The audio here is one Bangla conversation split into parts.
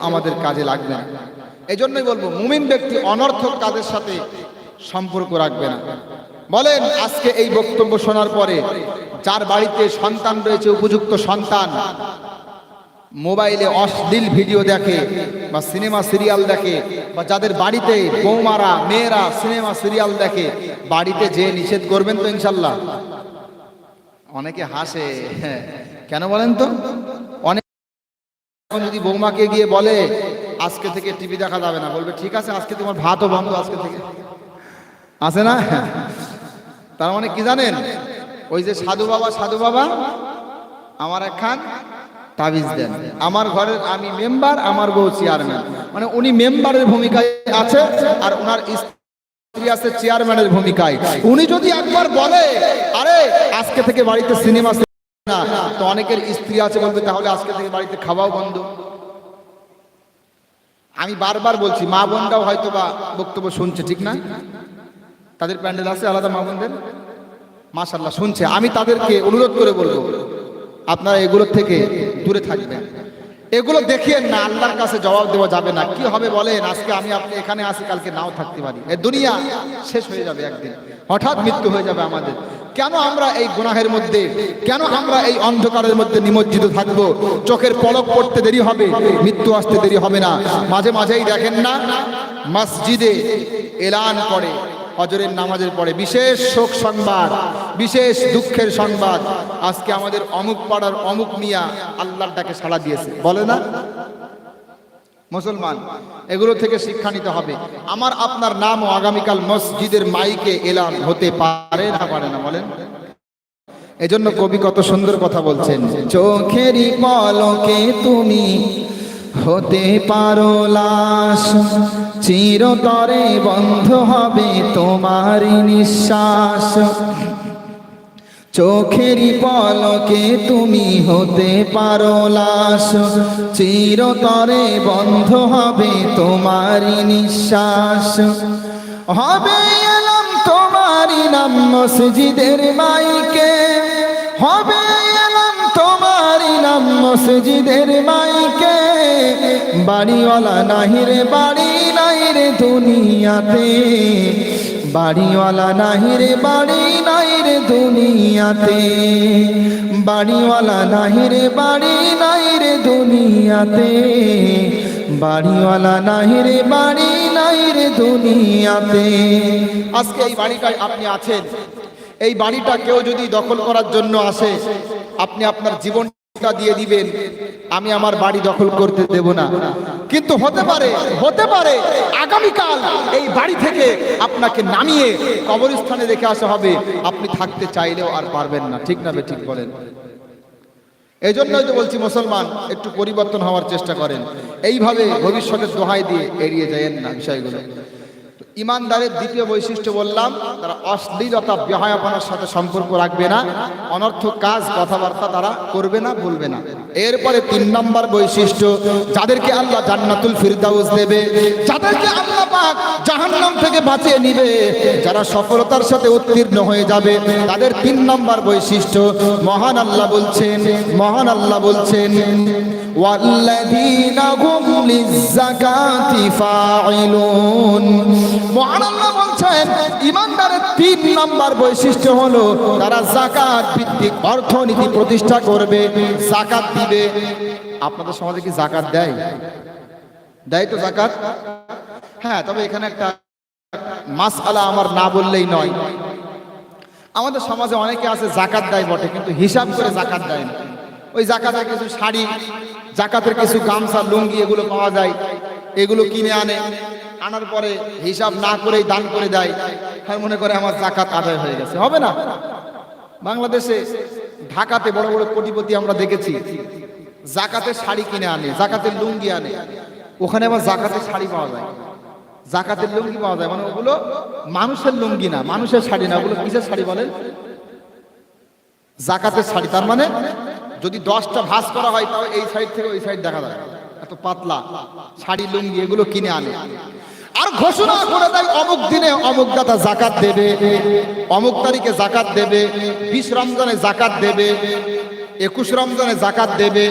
আমাদের কাজে লাগবে না। এই জন্যই বলব, মুমিন ব্যক্তি অনর্থক কাজের সাথে সম্পর্ক রাখবে না। বলেন, আজকে এই বক্তব্য শোনার পরে যার বাড়িতে সন্তান রয়েছে, উপযুক্ত সন্তান, মোবাইলে অশ্লীল ভিডিও দেখে বা সিনেমা সিরিয়াল দেখে বা যাদের বাড়িতে বৌমারা, মেয়েরা সিনেমা সিরিয়াল দেখে, বাড়িতে যে নিষেধ করবেন তো ইনশাল্লাহ? অনেকে হাসে। হ্যাঁ। কেন বলেন তো? অনেক এখন যদি বৌমাকে গিয়ে বলে, আজকে থেকে টিভি দেখা যাবে না, বলবে, ঠিক আছে, আজকে তোমার ভাতও বন্ধ আজকে থেকে। আছে না? তার মানে কি জানেন? ওই যে সাধু বাবা সাধু বাবা, আমার একখান তাবিজ দেন। আমার ঘরের আমি মেম্বার, আমার বউ চেয়ারম্যান। মানে উনি মেম্বারের ভূমিকায় আছে আর ওনার স্ত্রী আছে চেয়ারম্যানের ভূমিকায়। উনি যদি একবার বলে, আরে, আজকে থেকে বাড়িতে সিনেমা না, তো অনেকের স্ত্রী আছে বলবে তাহলে আজকে থেকে বাড়িতে খাওয়াও বন্ধ। আমি বারবার বলছি, মা বোনরাও হয়তো বা বক্তব্য শুনছে, ঠিক না? তাদের প্যান্ডেল আছে, আলাদা মা বোনদের? মাশাল্লাহ শুনছে। আমি তাদেরকে অনুরোধ করে বলব, আপনারা এগুলোর থেকে দূরে থাকবেন। এগুলো দেখিয়ে না, আল্লাহর কাছে জবাব দেওয়া যাবে না। কি হবে বলেন, আজকে আমি আপনি এখানে আসি কালকে নাও থাকতে পারি। এ দুনিয়া শেষ হয়ে যাবে একদিন। হঠাৎ মৃত্যু হয়ে যাবে আমাদের। কেন আমরা এই গুনাহের মধ্যে, কেন আমরা এই অন্ধকারের মধ্যে নিমজ্জিত থাকব? চোখের পলক পড়তে দেরি হবে, মৃত্যু আসতে দেরি হবে না। মাঝে মাঝেই দেখেন না, মসজিদে এলান করে, হজরের নামাজের পরে। বিশেষ শোক সংবাদ, বিশেষ দুঃখের সংবাদ। আজকে আমাদের অমুক পাড়ার অমুক মিয়া আল্লাহর ডাকে সাড়া দিয়েছে। বলে না? মুসলমান, এগুলো থেকে শিক্ষা নিতে হবে। আমার আপনার নাম ও আগামীকাল মসজিদের মাইকে এলান হতে পারে না পারে না, বলেন। এজন্য কবি কত সুন্দর কথা বলছেন, চোখেরই পলকে তুমি হতে পারো লাশ, চিরতরে বন্ধ হবে তোমারই নিঃশ্বাস। চোখেরই পলকে তুমি হতে পারো লাশ। চিরতরে বন্ধ হবে তোমারই নিঃশ্বাস। হবে এলাম তোমারই নাম মসজিদের মাইকে। হবে এলাম তোমারই নাম মসজিদের মাইকে। বাড়িওয়ালা নাহিরে বাড়ি নাই রে দুনিয়াতে। বাড়িওয়ালা নাহি রে, বাড়ি নাই দুনিয়াতে। বাড়িওয়ালা নাহি রে, বাড়ি নাই রে দুনিয়াতে। বাড়িওয়ালা নাহি রে, বাড়ি নাই রে দুনিয়াতে। আজকে এই বাড়িটায় আপনি আছেন। এই বাড়িটা কেউ যদি দখল করার জন্য আসে, আপনি আপনার জীবনটা দিয়ে দিবেন, আমি আমার বাড়ি দখল করতে দেব না। কিন্তু হতে পারে হতে পারে, আগামীকাল এই বাড়ি থেকে আপনাকে নামিয়ে কবরস্থানে রেখে আসা হবে। আপনি থাকতে চাইলেও আর পারবেন না, ঠিক না ঠিক বলেন। এই জন্যই তো বলছি, মুসলমান, একটু পরিবর্তন হওয়ার চেষ্টা করেন। এইভাবে ভবিষ্যতের দোহাই দিয়ে এড়িয়ে যায়েন না বিষয়গুলো। ইমানদারের দ্বিতীয় বৈশিষ্ট্য বললাম, তারা অশ্লীলতা, বেহায়াপনার সাথে সম্পর্ক রাখবে না অনর্থ কাজ, কথাবার্তা তারা করবে না বলবে না। এরপরে তিন নম্বর বৈশিষ্ট্য, যাদেরকে আল্লাহ জান্নাতুল ফিরদাউস দেবে, যাদেরকে আল্লাহ পাক জাহান্নাম থেকে বাঁচিয়ে নিবে, যারা সফলতার সাথে উত্তীর্ণ হয়ে যাবে, তাদের তিন নম্বর বৈশিষ্ট্য, মহান আল্লাহ বলছেন, মহান আল্লাহ বলছেন, ওয়াল্লাযীনা হুম লিয-যাকাতি ফাঈলুন। মহান আল্লাহ বলছেন, ইমানদারের তিন নাম্বার বৈশিষ্ট্য হলো তারা জাকাত ভিত্তিক অর্থনীতি প্রতিষ্ঠা করবে জাকাত দিবে। আপনাদের সমাজে কি জাকাত দেয়? দেয় তো জাকাত হ্যাঁ তবে এখানে একটা মাসআলা আমার না বললেই নয়। আমাদের সমাজে অনেকে আছে জাকাত দেয় বটে, কিন্তু হিসাব করে জাকাত দেয় না। ওই জাকাতের কিছু শাড়ি জাকাতের কিছু গামছা, লুঙ্গি, এগুলো পাওয়া যায়। এগুলো কিনে আনে। আনার পরে হিসাব না করেই দান করে দেয়। মনে করে আমার জাকাত আদায় হয়ে গেছে। হবে না? বাংলাদেশে, ঢাকাতে বড় বড় কোটিপতি আমরা দেখেছি। জাকাতের শাড়ি কিনে আনে, জাকাতের লুঙ্গি আনে। ওখানে আবার জাকাতের শাড়ি পাওয়া যায়। জাকাতের লুঙ্গি পাওয়া যায়। মানে ওগুলো মানুষের লুঙ্গি না, মানুষের শাড়ি না। ওগুলো কিসের শাড়ি বলেন? জাকাতের শাড়ি। তার মানে যদি দশটা ভাস করা হয় তাহলে এই সাইড থেকে ওই সাইড দেখা যায়। এত পাতলা, শাড়ি, লুঙ্গি এগুলো কিনে আনে। আর ঘোষণা করে দেয়, অমুক দিনে অমুক দাতা জাকাত দেবে, অমুক তারিখে জাকাত দেবে, বিশ রমজানে জাকাত দেবে, একুশ রমজানে জাকাত দেবে।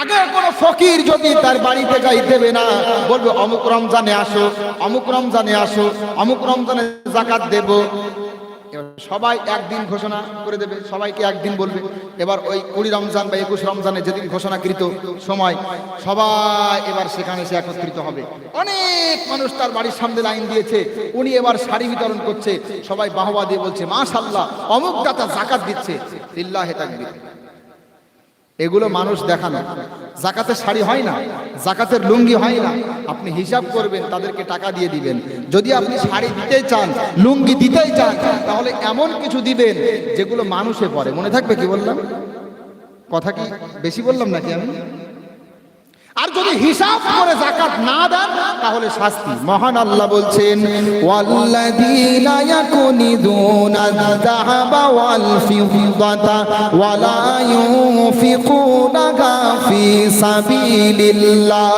আগে কোনো ফকির যদি তার বাড়িতে যাই দেবে না, বলবে, অমুক রমজানে আসো, অমুক রমজানে আসো, অমুক রমজানে জাকাত দেব। এবার সবাই একদিন ঘোষণা করে দেবে, সবাইকে একদিন বলবে। এবার ওই কুড়ি রমজান বা একুশ রমজানে যেদিন ঘোষণাকৃত সময়, সবাই এবার সেখানে সে একত্রিত হবে। অনেক মানুষ তার বাড়ির সামনে লাইন দিয়েছে, উনি এবার শাড়ি বিতরণ করছে, সবাই বাহবা দিয়ে বলছে মাশাল্লাহ অমুক দাতা জাকাত দিচ্ছে। এগুলো মানুষ দেখানো। জাকাতের শাড়ি হয় না, জাকাতের লুঙ্গি হয় না। আপনি হিসাব করবেন, তাদেরকে টাকা দিয়ে দিবেন। যদি আপনি শাড়ি দিতে চান, লুঙ্গি দিতেই চান, তাহলে এমন কিছু দিবেন যেগুলো মানুষে পড়ে মনে থাকবে কি বললাম? কথা কি বেশি বললাম নাকি আমি? আর যদি হিসাব করে জাকাত না দেন, তাহলে শাস্তি। মহান আল্লাহ বলছেন, ওয়াল্লাযীনা ইয়াকুনিদুনা আয-যাহাবা ওয়াল ফিদ্দাতা ওয়ালা ইউনফিকুনাহা ফি সাবিলিল্লাহ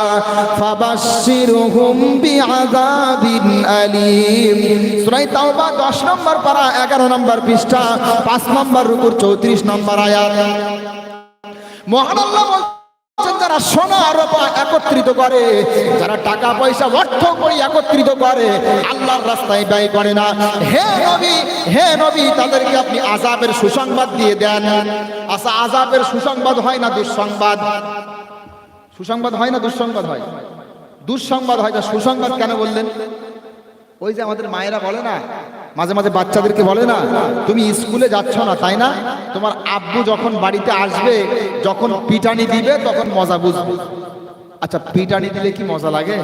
ফাবাশশিরহুম বিআযাবিন আলীম। সূরা তাওবা 10 নম্বর পারা 11 নম্বর পৃষ্ঠা 5 নম্বর রুকুর 34 নম্বর আয়াত। মহান আল্লাহ বলছেন যারা সোনা রূপা একত্রিত করে, যারা টাকা পয়সা, অর্থ করি একত্রিত করে, আল্লাহর রাস্তায় ব্যয় করে না। হে নবী হে নবী, তাদেরকে আপনি আজাবের সুসংবাদ দিয়ে দেন। আচ্ছা আজাবের সুসংবাদ হয় না দুঃসংবাদ? সুসংবাদ হয় না দুঃসংবাদ হয়? দুঃসংবাদ হয় না, সুসংবাদ কেন বললেন? ওই যে আমাদের মায়েরা বলে না মাঝে মাঝে বাচ্চাদেরকে বলে না, তুমি স্কুলে যাচ্ছ না, তাই না? তোমার আব্বু যখন বাড়িতে আসবে, যখন পিটানি দিবে, তখন মজা বুঝবে। আচ্ছা পিটানি দিলে কি মজা লাগে?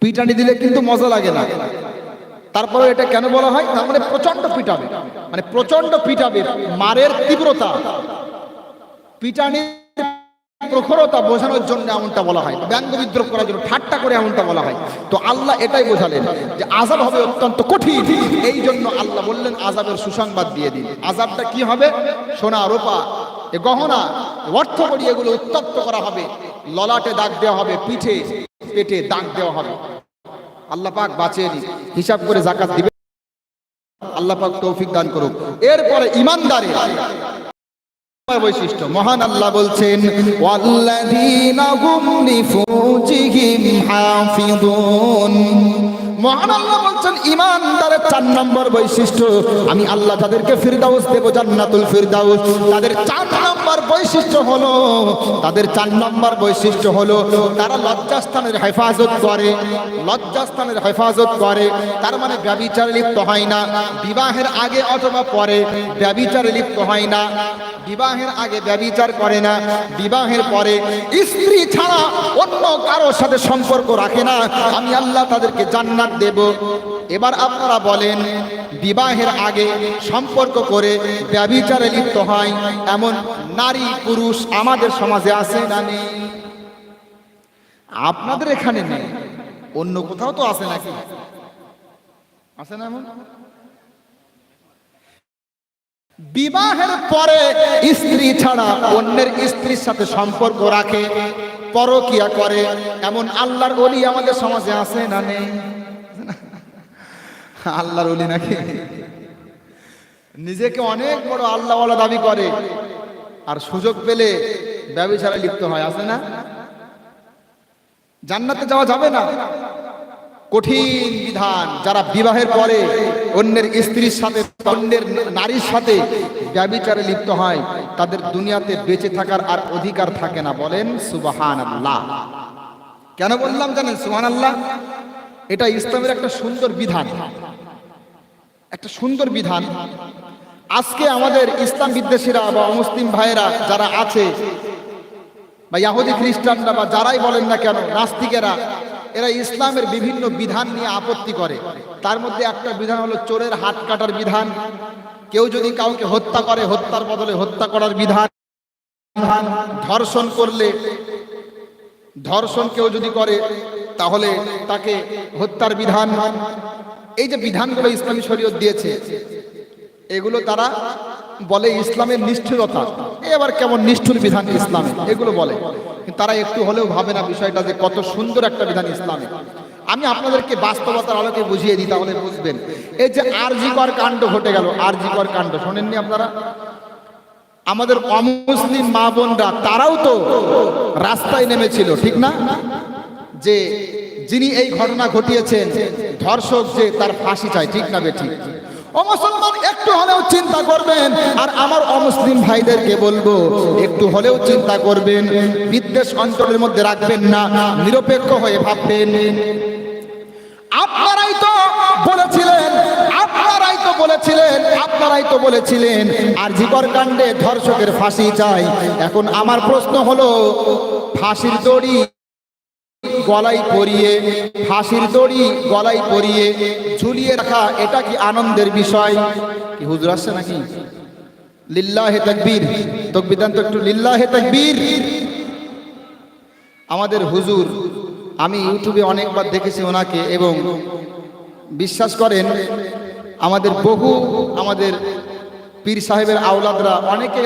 পিটানি দিলে কিন্তু মজা লাগে না। তারপরে এটা কেন বলা হয়? তার মানে প্রচণ্ড পিটাবে। মানে প্রচণ্ড পিটাবে, মারের তীব্রতা। পিটানি প্রখরতা বোঝানোর জন্য এমনটা বলা হয়, ব্যঙ্গ বিদ্রোহ করার জন্য ঠাট্টা করে এমনটা বলা হয়। তো আল্লাহ এটাই বোঝালেন যে আজাব হবে অত্যন্ত কঠিন। এই জন্য আল্লাহ বললেন আজাবের সুসংবাদ দিয়ে দিন। আজাবটা কি হবে? সোনা, রূপা, এ গহনা, অর্থ করি এগুলো উত্তপ্ত করা হবে। ললাটে দাগ দেওয়া হবে, পিঠে, পেটে দাগ দেওয়া হবে। আল্লাহ পাক বাঁচিয়ে নি হিসাব করে জাকাত দিবে আল্লাহ পাক তৌফিক দান করুক। এরপরে ইমানদারি বৈশিষ্ট্য। মহান আল্লাহ বলছেন ওয়াল্লাযীনা হুম লিফুজিহিম হাফিযুন। মহান আল্লাহ বলছেন, ইমানদারের চার নম্বর বৈশিষ্ট্য, আমি আল্লাহ তাদেরকে ফিরদাউস দেব, জান্নাতুল ফিরদাউস, তাদের চার নম্বর বৈশিষ্ট্য হলো, তাদের চার নম্বর বৈশিষ্ট্য হলো, তারা লজ্জাস্থানের হেফাজত করে, লজ্জাস্থানের হেফাজত করে, তার মানে ব্যবিচারে লিপ্ত হয় না, বিবাহের আগে অথবা পরে ব্যবিচারে লিপ্ত হয় না, বিবাহের আগে ব্যবিচার করে না, বিবাহের পরে স্ত্রী ছাড়া অন্য কারোর সাথে সম্পর্ক রাখে না, আমি আল্লাহ তাদেরকে জান্নাত দেব। এবার আপনারা বলেন, বিবাহের আগে সম্পর্ক করে ব্যবিচারে লিপ্ত হয় এমন নারী পুরুষ আমাদের সমাজে আছে না নেই? আপনাদের এখানে নেই। অন্য কোথাও তো আছে নাকি? আছে না এমন? বিবাহের পরে স্ত্রী ছাড়া অন্যের স্ত্রীর সাথে সম্পর্ক রাখে, পরকিয়া করে, এমন আল্লাহর অলি আমাদের সমাজে আছে না নেই? আল্লাহর অলি নাকি? নিজেকে অনেক বড় আল্লাহওয়ালা দাবি করে, আর সুযোগ পেলে ব্যবচারে লিপ্ত হয়, আছে না? জান্নাতে যাওয়া যাবে না। কঠিন বিধান, যারা বিবাহের পরে অন্যের স্ত্রীর সাথে, অন্যের নারীর সাথে ব্যবিচারে লিপ্ত হয়, তাদের দুনিয়াতে বেঁচে থাকার আর অধিকার থাকে না। বলেন সুবাহান আল্লাহ কেন বললাম জানেন? সুবাহান আল্লাহ এটা ইসলামের একটা সুন্দর বিধান। একটা সুন্দর বিধান। আজকে আমাদের ইসলাম বিদ্বেষীরা বা মুসলিম ভাইয়েরা যারা আছে, বা ইয়াহুদি খ্রিস্টানরা বা যারাই বলেন না কেন, নাস্তিকেরা, এরা ইসলামের বিভিন্ন বিধান নিয়ে আপত্তি করে। তার মধ্যে একটা বিধান হলো চোরের হাত কাটার বিধান। কেউ যদি কাউকে হত্যা করে, হত্যার বদলে হত্যা করার বিধান। ধর্ষণ করলে, ধর্ষণ কেউ যদি করে, তাহলে তাকে হত্যার বিধান। এই যে বিধানগুলো ইসলামী শরীয়ত দিয়েছে, এগুলো তারা বলে ইসলামের নিষ্ঠুরতা। এবার কেমন নিষ্ঠুর বিধান ইসলামে? এগুলো বলে। তারা একটু হলেও ভাবে না বিষয়টা যে কত সুন্দর একটা বিধান ইসলামে। আমি আপনাদেরকে বাস্তবতার আলোকে বুঝিয়ে দিই, তাহলে বুঝবেন। এই যে আরজিকর কাণ্ড ঘটে গেল আরজিকর কাণ্ড, শোনেননি আপনারা? আমাদের অমুসলিম মা বোনরা, তারাও তো রাস্তায় নেমেছিল, ঠিক না? যে যিনি এই ঘটনা ঘটিয়েছেন, ধর্ষক যে তার ফাঁসি চাই ঠিক না বে ঠিক ও মুসলমান একটু হলেও চিন্তা করবেন, আর আমার অমুসলিম ভাইদেরকে বলব, একটু হলেও চিন্তা করবেন, বিদ্বেষ অঞ্চলের মধ্যে রাখবেন না, নিরপেক্ষ হয়ে আপনারাই তো বলেছিলেন, আপনারাই তো বলেছিলেন, আপনারাই তো বলেছিলেন, আর জিকর কাণ্ডে ধর্ষকের ফাঁসি চাই। এখন আমার প্রশ্ন হলো, ফাঁসির দড়ি গলায় পরিয়ে, ফাঁসির দড়ি গলায় পরিয়ে ঝুলিয়ে রাখা, এটা কি আনন্দের বিষয়? কি হুজুর আসছে নাকি? লিল্লাহে তাকবীর। তকবীর দেন তো একটু লিল্লাহে তাকবীর। আমাদের হুজুর, আমি ইউটিউবে অনেকবার দেখেছি ওনাকে এবং বিশ্বাস করেন, আমাদের বহু, আমাদের পীর সাহেবের আওলাদরা অনেকে